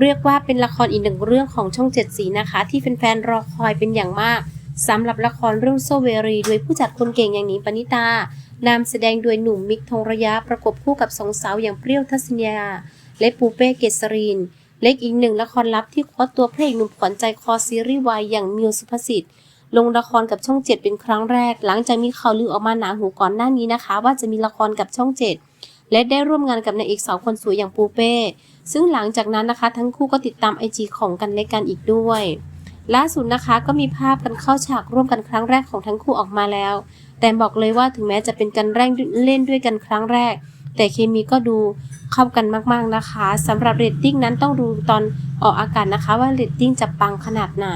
เรียกว่าเป็นละครอีกหนึ่งเรื่องของช่องเจ็ดสีนะคะ ที่แฟนๆรอคอยเป็นอย่างมากสำหรับละครเรื่องโซเวรีโดยผู้จัดคนเก่งอย่างนิปณิตานำแสดงโดยหนุ่มมิกทงระยะประกบคู่กับสองสาวอย่างเปรี้ยวทัศนียา และปูเป้เกษรินเล็กอีกหนึ่งละครลับที่คว้าตัวพระเอกหนุ่มขวัญใจคอซีรีส์วายอย่างมิวสุภสิทธิ์ลงละครกับช่องเจ็ดเป็นครั้งแรก หลังจากมีข่าวลือออกมาหนาหูก่อนหน้านี้นะคะ ว่าจะมีละครกับช่องเจ็ด และได้ร่วมงานกับนางเอกสาวคนสวยอย่างปูเป้ ซึ่งหลังจากนั้นนะคะทั้งคู่ก็ติดตามไอจีของกันและกันอีกด้วย ล่าสุดนะคะก็มีภาพกันเข้าฉากร่วมกันครั้งแรกของทั้งคู่ออกมาแล้ว แต่บอกเลยว่าถึงแม้จะเป็นการแร่งเล่นด้วยกันครั้งแรก แต่เคมีก็ดูเข้ากันมากๆนะคะ สำหรับเรตติ้งนั้นต้องดูตอนออกอากาศนะคะว่าเรตติ้งจะปังขนาดไหน